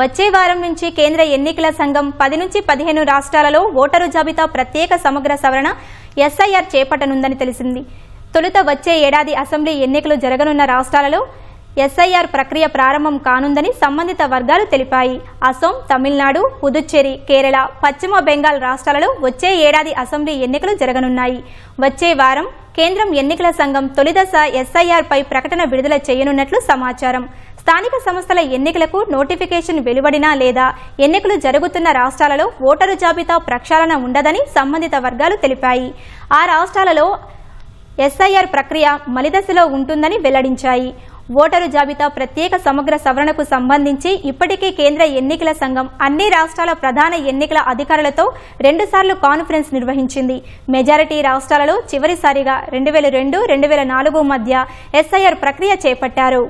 వచ్చే వారం నుంచి కేంద్ర ఎన్నికల సంఘం పది నుంచి పదిహేను రాష్ట్రాలలో ఓటరు జాబితా ప్రత్యేక సమగ్ర సవరణ ఎస్ఐఆర్ చేపట్టనుందని తెలిసింది. తొలుత వచ్చే ఏడాది అసెంబ్లీ ఎన్నికలు జరగనున్న రాష్ట్రాలలో ఎస్ఐఆర్ ప్రక్రియ ప్రారంభం కానుందని సంబంధిత వర్గాలు తెలిపాయి. అసోం తమిళనాడు పుదుచ్చేరి కేరళ పశ్చిమ బెంగాల్ రాష్ట్రాలలో వచ్చే ఏడాది అసెంబ్లీ ఎన్నికలు జరగనున్నాయి. వచ్చే వారం కేంద్రం ఎన్నికల సంఘం తొలిదశ ఎస్ఐఆర్ పై ప్రకటన విడుదల చేయనున్నట్లు సమాచారం. స్థానిక సంస్థల ఎన్నికలకు నోటిఫికేషన్ వెలువడినా లేదా ఎన్నికలు జరుగుతున్న రాష్ట్రాలలో ఓటరు జాబితా ప్రక్షాళన ఉండదని సంబంధిత వర్గాలు తెలిపాయి. ఆ రాష్ట్రాలలో ఎస్ఐఆర్ ప్రక్రియ మలిదశలో ఉంటుందని వెల్లడించాయి. ఓటరు జాబితా ప్రత్యేక సమగ్ర సవరణకు సంబంధించి ఇప్పటికే కేంద్ర ఎన్నికల సంఘం అన్ని రాష్ట్రాల ప్రధాన ఎన్నికల అధికారులతో రెండుసార్లు కాన్ఫరెన్స్ నిర్వహించింది. మెజారిటీ రాష్ట్రాలలో చివరిసారిగా రెండు వేల రెండు రెండు వేల నాలుగు మధ్య ఎస్ఐఆర్ ప్రక్రియ చేపట్టారు.